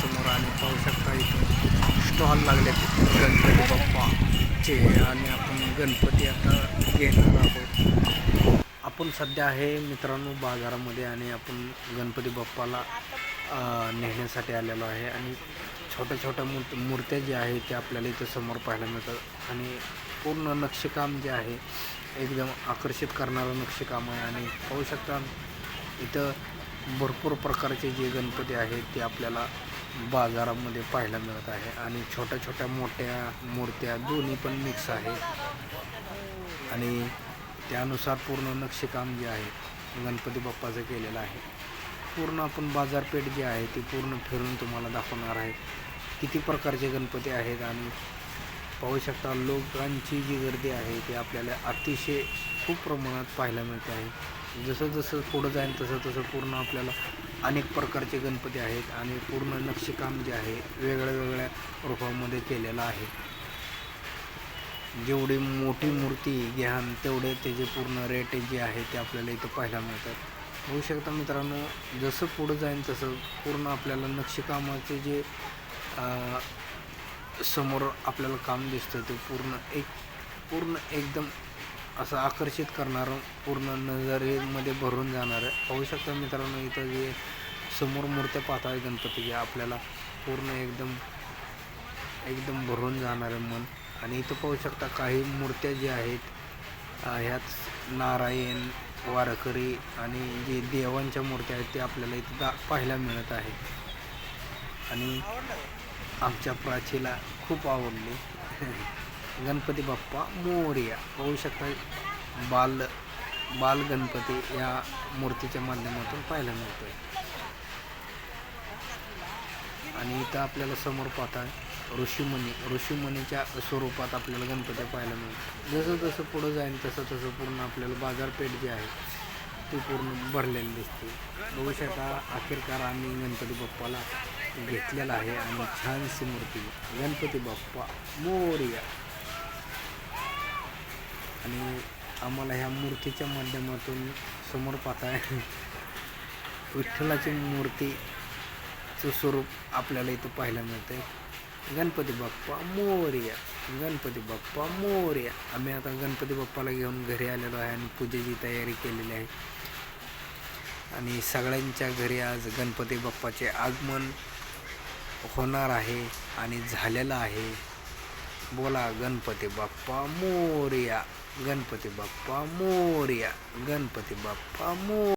समोर आणि पाहू शकता इथं स्टॉल लागले गणपती बाप्पाचे आणि आपण गणपती आता घेणार आहोत. आपण सध्या आहे मित्रांनो बाजारामध्ये आणि आपण गणपती बाप्पाला नेण्यासाठी आलेलो आहे. आणि छोट्या छोट्या मूर्त मूर्त्या ज्या आहेत त्या आपल्याला इथं समोर पाहायला मिळतात. आणि पूर्ण नक्षीकाम जे आहे एकदम आकर्षित करणारं नक्षीकाम आहे. आणि पाहू शकता इथं भरपूर प्रकारचे जे गणपती आहेत ते आपल्याला बाजारामध्ये पाहायला मिळत आहे आणि छोट्या छोट्या मोठ्या मूर्त्या दोन्ही पण मिक्स आहे. आणि त्यानुसार पूर्ण नक्षीकाम जे आहे गणपती बाप्पाचं केलेलं आहे. पूर्ण आपण बाजारपेठ जी आहे ती पूर्ण फिरून तुम्हाला दाखवणार आहे. किती प्रकारचे गणपती आहेत आणि पाहू शकता लोकांची जी गर्दी आहे ती आपल्याला अतिशय खूप प्रमाणात पाहायला मिळते आहे. जसं जसं पुढं जाईल तसं तसं पूर्ण आपल्याला अनेक प्रकारचे गणपती आहेत आणि पूर्ण नक्षीकाम जे आहे वेगळ्या वेगळ्या रूपामध्ये केलेलं आहे. जेवढी मोठी मूर्ती घ्यान तेवढे त्याचे पूर्ण रेट जे आहे ते आपल्याला इथं पाहायला मिळतात. होऊ शकता मित्रांनो जसं पुढं जाईल तसं पूर्ण आपल्याला नक्षीकामाचे जे समोर आपल्याला काम दिसतं ते पूर्ण एक पूर्ण एकदम असं आकर्षित करणारं पूर्ण नजरेमध्ये भरून जाणारं पाहू शकता मित्रांनो इथं जे समोर मूर्त्या पाहत आहे गणपतीच्या आपल्याला पूर्ण एकदम एकदम भरून जाणारं मन. आणि इथं पाहू शकता काही मूर्त्या ज्या आहेत ह्याच नारायण वारकरी आणि जे देवांच्या मूर्त्या आहेत ते आपल्याला इथं दा पाहायला मिळत आहे. आणि आमच्या प्राचीला खूप आवडली. गणपती बाप्पा मोरया. पाहू शकता बाल बाल गणपती या मूर्तीच्या माध्यमातून पाहायला मिळतो आहे आणि इथं आपल्याला समोर पाहता ऋषीमुनी. ऋषीमुनीच्या स्वरूपात आपल्याला गणपती पाहायला मिळतो. जसं जसं पुढं जाईल तसं तसं पूर्ण आपल्याला बाजारपेठ जी आहे ती पूर्ण भरलेली दिसते. बघू शकता अखेरकार आम्ही गणपती बाप्पाला घेतलेला आहे आणि छानशी मूर्ती गणपती बाप्पा मोरया. आणि आम्हाला ह्या मूर्तीच्या माध्यमातून समोर पाहताय विठ्ठलाची मूर्तीचं स्वरूप आपल्याला इथं पाहायला मिळतंय. गणपती बाप्पा मोर्या. गणपती बाप्पा मोर्या. आम्ही आता गणपती बाप्पाला घेऊन घरी आलेलो आहे आणि पूजेची तयारी केलेली आहे. आणि सगळ्यांच्या घरी आज गणपती बाप्पाचे आगमन होणार आहे आणि झालेलं आहे. बोला गणपती बाप्पा मोरया. गणपती बाप्पा मोरया. गणपती बाप्पा मोर